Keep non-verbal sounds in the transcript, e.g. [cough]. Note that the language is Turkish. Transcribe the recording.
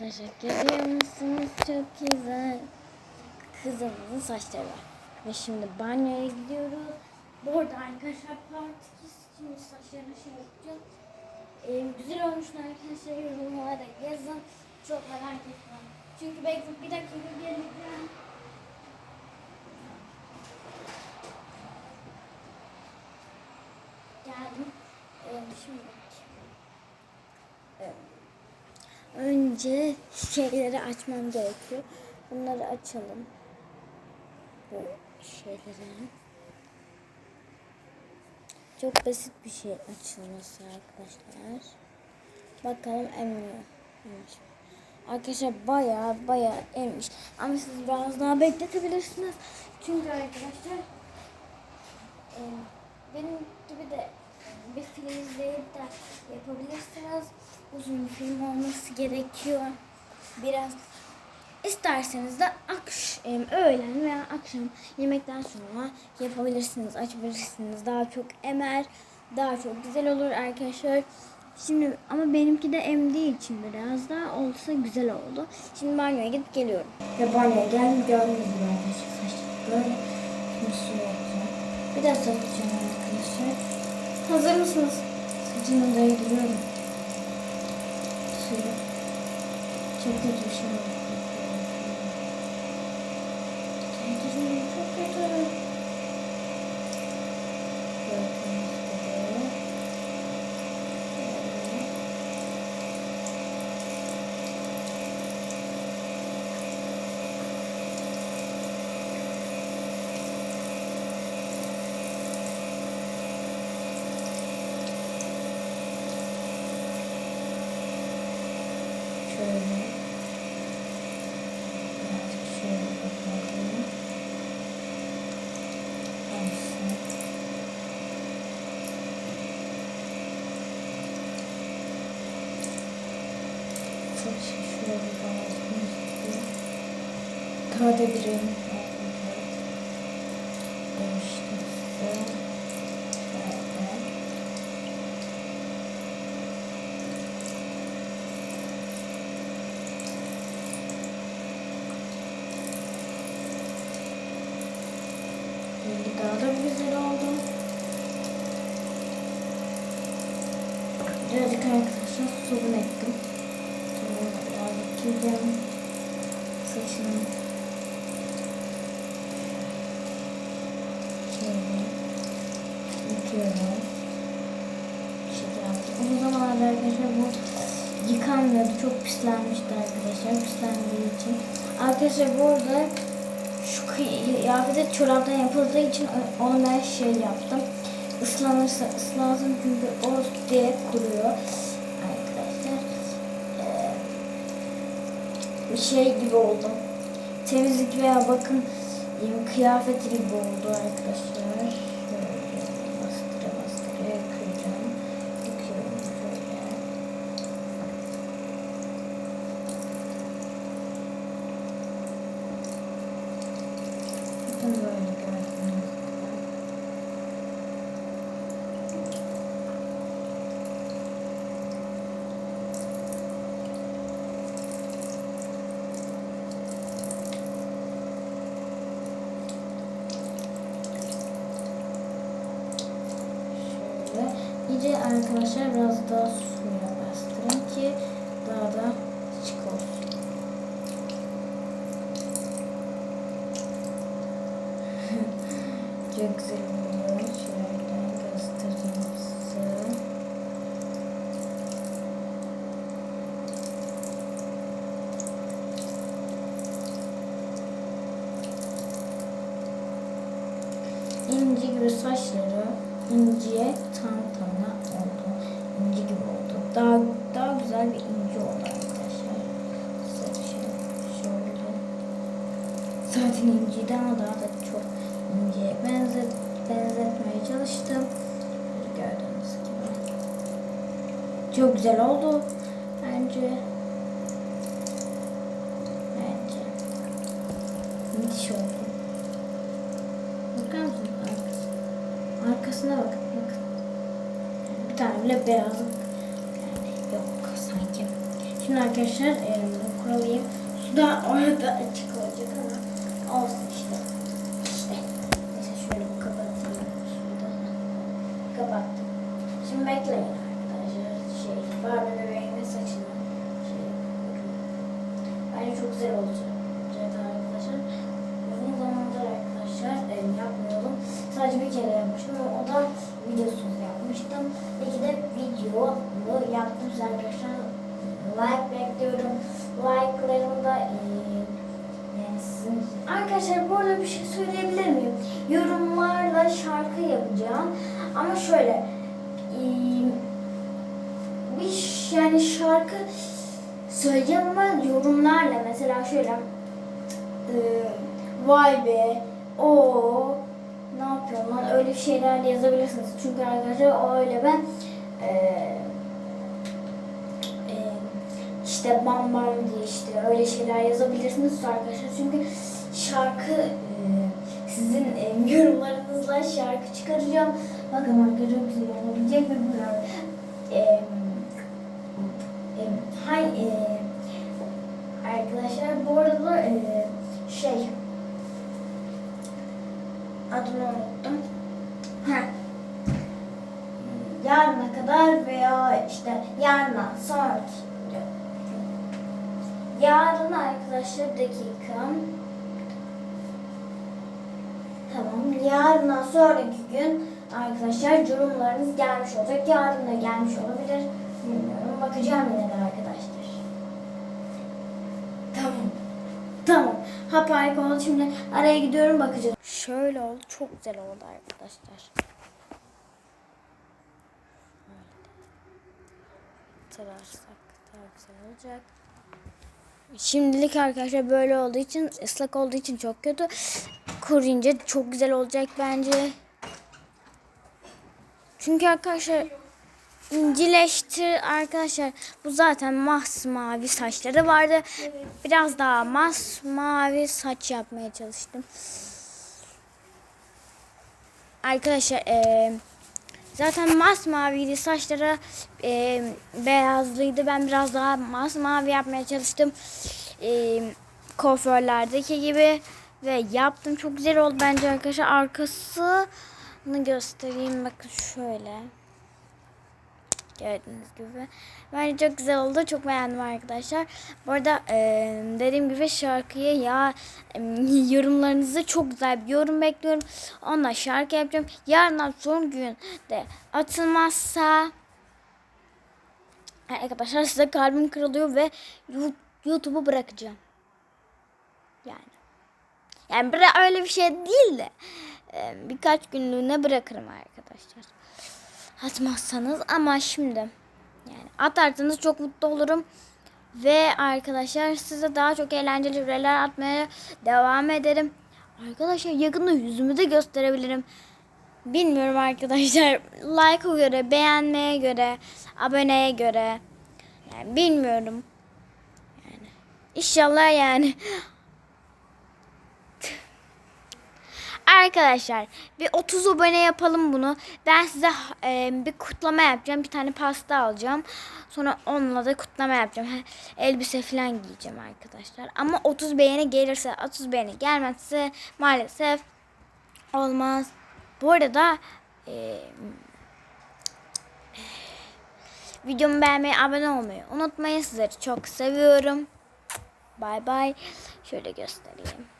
Arkadaşlar görüyor musunuz? Çok güzel. Kızımızın saçları var. Ve şimdi banyoya gidiyoruz. Bu arada arkadaşlar part 2 şimdi saçlarını şey yapacağız. Ee, güzel olmuş mu arkadaşlar yorumlara yazın. Çok merak ettim. Çünkü belki bir dakika geleceğim. Geldim. Ee, şimdi Ee, önce şeyleri açmam gerekiyor. Bunları açalım. Bu şeyleri. Çok basit bir şey açılması arkadaşlar. Bakalım emmiyor. Emmiş. Arkadaşlar baya baya emmiş. Ama siz biraz daha bekletebilirsiniz. Çünkü arkadaşlar e, benim gibi de bir film izleyip de yapabilirsiniz. Uzun bir film olması gerekiyor. Biraz isterseniz de akşam, öğlen veya akşam yemekten sonra yapabilirsiniz, açabilirsiniz. Daha çok emer, daha çok güzel olur arkadaşlar. Şimdi ama benimki de emdiği için biraz daha olsa güzel oldu. Şimdi banyoya gidip geliyorum. Ve banyoya geldim gördüğünüz gibi arkadaşlar saçları böyle. Şimdi su yapacağım. Bir daha satacağım arkadaşlar. Hazır mısınız? Saçımı değdiriyorum. Suyu. Çok kötü bir şey oldu. Şey bir renk demiştim size. Şöyle. Rengi daha da güzel oldu. Birazcık arkadaşlar sorun ettim. Gireceğim. Saçını şöyle yıkıyorum. Yaptım. Uzun zamanlarda arkadaşlar bu yıkanmıyordu. Çok pislenmişti arkadaşlar. Pislendiği için. Arkadaşlar bu arada şu kıyafeti çoraptan yapıldığı için onu ben şey yaptım. Islanırsa ıslansın çünkü o diye kuruyor. Arkadaşlar eee, bir şey gibi oldu. Temizlik veya bakım kıyafeti gibi oldu arkadaşlar. Şöyle bastıra bastıra yıkayacağım. Yıkıyorum şöyle. Bakın böyle gördüğünüz gibi. İyice arkadaşlar biraz daha suya bastırın ki daha da çık olsun. [laughs] Çok güzel oluyor. Şöyle göstereyim size. İnci gibi saçları inciye tam tamına oldu. İnci gibi oldu. Daha daha güzel bir inci oldu arkadaşlar. Şöyle, şöyle. Zaten inciydi ama daha da çok inciye benzet, benzetmeye çalıştım. Gördüğünüz gibi. Çok güzel oldu. Bence. Bence. Müthiş oldu. Arkasına? Bakın. Bakın. Bir tane bile beyazlık yok sanki. Şimdi arkadaşlar e, kuralıyım. Su da orada açık olacak ama olsun işte. İşte. Neyse şöyle bir kapatayım. Şurada. Kapattım. Şimdi bekleyin arkadaşlar. Şey, Barbie bebeğimin saçını. Şey, Bence çok güzel olacak. Evet arkadaşlar. Uzun zamandır arkadaşlar e, yapmıyordum. Sadece bir kere yapmıştım ama o da videosuz yapmıştım. Peki de videolu size arkadaşlar. Like bekliyorum. Like'larını da yani sizin... Arkadaşlar bu arada bir şey söyleyebilir miyim? Yorumlarla şarkı yapacağım. Ama şöyle bir yani şarkı söyleyeceğim ama yorumlarla mesela şöyle vay be o ne yapıyorum lan öyle şeyler yazabilirsiniz çünkü arkadaşlar öyle ben e, işte bam bam diye işte öyle şeyler yazabilirsiniz arkadaşlar çünkü şarkı e, sizin e, yorumlarınızla şarkı çıkaracağım bakın arkadaşlar güzel olabilecek ve bilmiyorum e, e, hay e, arkadaşlar bu arada e, şey adını unuttum. Heh. Yarına kadar veya işte yarına sonraki. Yarın arkadaşlar dakika. Tamam. Yarından sonraki gün arkadaşlar yorumlarınız gelmiş olacak. Yarın da gelmiş olabilir. Bilmiyorum. Bakacağım yine arkadaşlar. Tamam. Tamam. Hap harika oldu. Şimdi araya gidiyorum bakacağım. Şöyle oldu. Çok güzel oldu arkadaşlar. Tararsak daha güzel olacak. Şimdilik arkadaşlar böyle olduğu için ıslak olduğu için çok kötü. Kuruyunca çok güzel olacak bence. Çünkü arkadaşlar incileşti arkadaşlar. Bu zaten masmavi saçları vardı. Biraz daha masmavi saç yapmaya çalıştım. Arkadaşlar eee zaten masmaviydi saçları eee beyazlıydı. Ben biraz daha masmavi yapmaya çalıştım. Eee kuaförlerdeki gibi ve yaptım. Çok güzel oldu bence arkadaşlar. Arkasını göstereyim. Bakın şöyle. Gördüğünüz gibi. Bence çok güzel oldu. Çok beğendim arkadaşlar. Bu arada e, dediğim gibi şarkıya ya [laughs] yorumlarınızı çok güzel bir yorum bekliyorum. Onunla şarkı yapacağım. Yarından son gün de atılmazsa arkadaşlar size kalbim kırılıyor ve YouTube'u bırakacağım. Yani. Yani öyle bir şey değil de birkaç günlüğüne bırakırım arkadaşlar atmazsanız ama şimdi yani atarsanız çok mutlu olurum. Ve arkadaşlar size daha çok eğlenceli videolar atmaya devam ederim. Arkadaşlar yakında yüzümü de gösterebilirim. Bilmiyorum arkadaşlar. Like'a göre, beğenmeye göre, aboneye göre. Yani bilmiyorum. Yani inşallah yani Arkadaşlar bir 30 abone yapalım bunu. Ben size e, bir kutlama yapacağım. Bir tane pasta alacağım. Sonra onunla da kutlama yapacağım. Elbise falan giyeceğim arkadaşlar. Ama 30 beğeni gelirse 30 beğeni gelmezse maalesef olmaz. Bu arada e, videomu beğenmeyi, abone olmayı unutmayın. Sizleri çok seviyorum. Bay bay. Şöyle göstereyim.